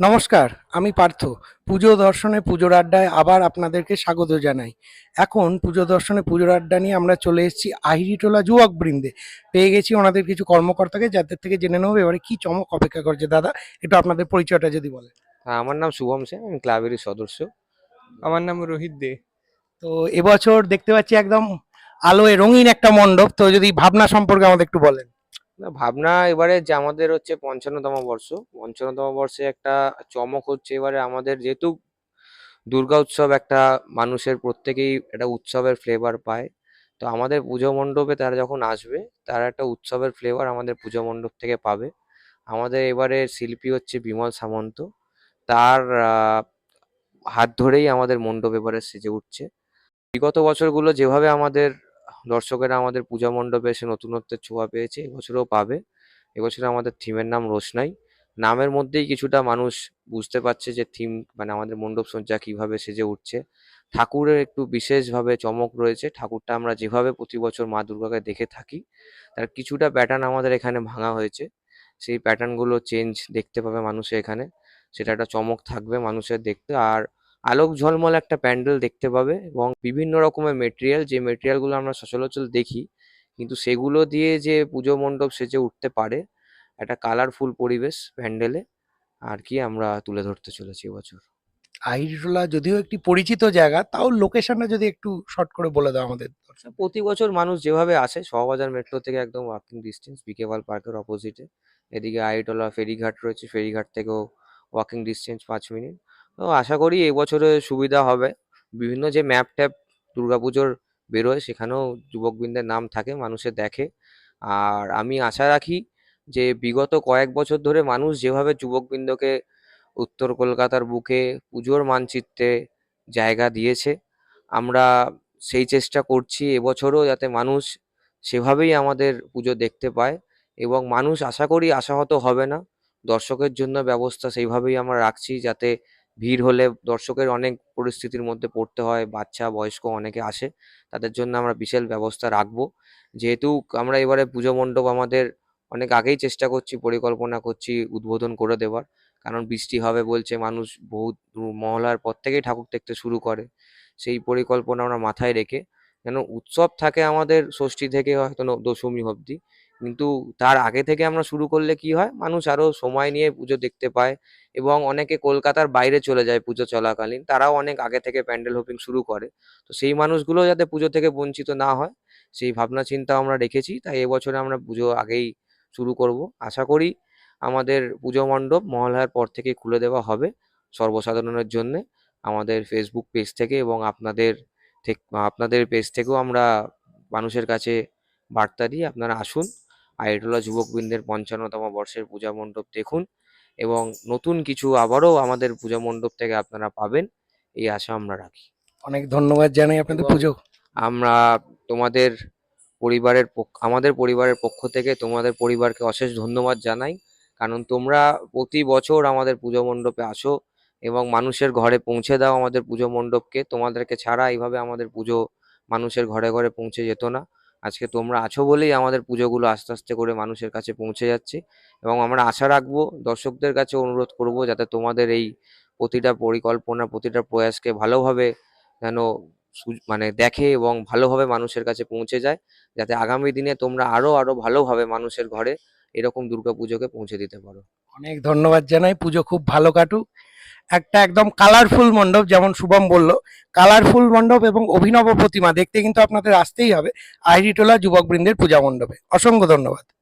নমস্কার আমি পার্থ। পুজো দর্শনে পুজোর আড্ডায় আবার আপনাদেরকে স্বাগত জানাই। এখন পুজো দর্শনে পুজোর আড্ডা নিয়ে আমরা চলে এসেছি আহিরিটোলা যুবক বৃন্দে। পেয়ে গেছি ওনাদের কিছু কর্মকর্তাকে যাদের থেকে জেনে নেব এবারে কি চমক অপেক্ষা করছে দাদা একটু আপনাদের পরিচয়টা যদি বলেন। হ্যাঁ আমার নাম শুভম সেন আমি ক্লাবেরই সদস্য। আমার নাম রোহিত দে। তো এবছর দেখতে পাচ্ছি একদম আলোয় রঙিন একটা মণ্ডপ তো যদি ভাবনা সম্পর্কে আমাদের একটু বলেন। ভাবনা এবারে যে আমাদের হচ্ছে পঞ্চান্নতম বর্ষ। পঞ্চান্নতম বর্ষে একটা চমক হচ্ছে এবারে আমাদের যেহেতু দুর্গা উৎসব একটা মানুষের প্রত্যেকেই একটা উৎসবের ফ্লেভার পায়। তো আমাদের পুজো মণ্ডপে তারা যখন আসবে, তারা একটা উৎসবের ফ্লেভার আমাদের পুজো মণ্ডপ থেকে পাবে। আমাদের এবারে শিল্পী হচ্ছে বিমল সামন্ত। তার হাত ধরেই আমাদের মণ্ডপ এবারে সেজে উঠছে। বিগত বছরগুলো যেভাবে আমাদের দর্শকেরা আমাদের পূজা মণ্ডপে এসে নতুনত্বের ছোঁয়া পেয়েছে, এবছরও পাবে। এবছর আমাদের থিমের নাম রোশনাই। নামের মধ্যেই কিছুটা মানুষ বুঝতে পারছে যে থিম মানে আমাদের মণ্ডপ সজ্জা কীভাবে সেজে উঠছে। ঠাকুরের একটু বিশেষভাবে চমক রয়েছে। ঠাকুরটা আমরা যেভাবে প্রতি বছর মা দুর্গাকে দেখে থাকি, তার কিছুটা প্যাটার্ন আমাদের এখানে ভাঙা হয়েছে। সেই প্যাটার্নগুলো চেঞ্জ দেখতে পাবে মানুষে এখানে। সেটা একটা চমক থাকবে মানুষের দেখতে। আর আলোক ঝলমল একটা প্যান্ডেল দেখতে পাবে এবং বিভিন্ন রকমের মেটেরিয়াল যে মেটেরিয়ালগুলো আমরা সচরাচর দেখি কিন্তু সেগুলো দিয়ে যে পুজো মণ্ডপ সেজে উঠতে পারে একটা কালারফুল পরিবেশ প্যান্ডেলে আর কি আমরা তুলে ধরতে চলেছি এবছর। আহিরিটোলা যদিও একটি পরিচিত জায়গা তাও লোকেশনটা যদি একটু শর্ট করে বলে দাও আমাদের। প্রতি বছর মানুষ যেভাবে আসে শহবাজার মেট্রো থেকে একদম ওয়াকিং ডিস্টেন্স বিকেপাল পার্কের অপোজিটে এদিকে আইটলা ফেরিঘাট রয়েছে ফেরিঘাট থেকেও ওয়াকিং ডিস্টেন্স পাঁচ মিনিট তো আশা করি এবছরে সুবিধা হবে। বিভিন্ন যে ম্যাপ ট্যাপ দুর্গাপুজোর বেরোয়, সেখানেও যুবকবৃন্দের নাম থাকে, মানুষে দেখে। আর আমি আশা রাখি যে বিগত কয়েক বছর ধরে মানুষ যেভাবে যুবকবৃন্দকে উত্তর কলকাতার বুকে পুজোর মানচিত্রে জায়গা দিয়েছে, আমরা সেই চেষ্টা করছি এবছরও যাতে মানুষ সেভাবেই আমাদের পুজো দেখতে পায় এবং মানুষ আশা করি আশাহত হবে না। দর্শকের জন্য ব্যবস্থা সেইভাবেই আমরা রাখছি যাতে ভিড় হলে দর্শকের অনেক পরিস্থিতির মধ্যে পড়তে হয়, বাচ্চা, বয়স্ক অনেকে আসে। তাদের জন্য আমরা বিশেষ ব্যবস্থা রাখব। যেহেতু আমরা এবারে পুজো মণ্ডপ আমাদের অনেক আগেই চেষ্টা করছি, পরিকল্পনা করছি উদ্বোধন করে দেওয়ার। কারণ বৃষ্টি হবে বলছে, মানুষ দূর- মহলার পর থেকেই ঠাকুর দেখতে শুরু করে। সেই পরিকল্পনা আমরা মাথায় রেখে যেন উৎসব থাকে আমাদের ষষ্ঠী থেকে হয়তো দশমী অবধি। কিন্তু তার আগে থেকে আমরা শুরু করলে কি হয়? মানুষ আরও সময় নিয়ে পুজো দেখতে পায় এবং অনেকে কলকাতার বাইরে চলে যায় পুজো চলাকালীন। তারাও অনেক আগে থেকে প্যান্ডেল হোপিং শুরু করে। তো সেই মানুষগুলো যাতে পুজো থেকে বঞ্চিত না হয়, সেই ভাবনা চিন্তা আমরা রেখেছি। তাই এবছরে আমরা পুজো আগেই শুরু করব। আশা করি আমাদের পুজো মণ্ডপ মহালয়ার পর থেকে খুলে দেওয়া হবে সর্বসাধারণের জন্য। আমাদের ফেসবুক পেজ থেকে এবং আপনাদের আপনাদের পেজ থেকেও আমরা মানুষের কাছে বার্তা দিই আপনারা আসুন। আইডোলা যুবকবৃন্দের পঞ্চান্নতম বর্ষের পূজা মণ্ডপ দেখুন এবং নতুন কিছু আবারও আমাদের পূজা মণ্ডপ থেকে আপনারা পাবেন এই আশা আমরা রাখি। অনেক ধন্যবাদ জানাই আপনাদের পুজো। আমরা তোমাদের পরিবারের পক্ষ আমাদের পরিবারের পক্ষ থেকে তোমাদের পরিবারকে অশেষ ধন্যবাদ জানাই কারণ তোমরা প্রতি বছর আমাদের পুজো মণ্ডপে আসো এবং মানুষের ঘরে পৌঁছে দাও আমাদের পুজো মণ্ডপকে তোমাদেরকে ছাড়া এইভাবে আমাদের পুজো মানুষের ঘরে ঘরে পৌঁছে যেত না। আজকে তোমরা আছো বলেই আমাদের পুজোগুলো আস্তে আস্তে করে মানুষের কাছে পৌঁছে যাচ্ছে এবং আমরা আশা রাখব, দর্শকদের কাছে অনুরোধ করব যাতে তোমাদের এই প্রতিটা পরিকল্পনা, প্রতিটা প্রয়াসকে ভালোভাবে যেন মানে দেখে এবং ভালোভাবে মানুষের কাছে পৌঁছে যায়, যাতে আগামী দিনে তোমরা আরও আরও ভালোভাবে মানুষের ঘরে এরকম দুর্গা পুজোকে পৌঁছে দিতে পারো। অনেক ধন্যবাদ জানাই, পুজো খুব ভালো কাটুক। একটা একদম কালারফুল মণ্ডপ, যেমন শুভম বলল কালারফুল মণ্ডপ এবং অভিনব প্রতিমা দেখতে কিন্তু আপনাদের আসতেই হবে, আইরিটোলা যুবকবৃন্দের পূজা মণ্ডপে। অসংখ্য ধন্যবাদ।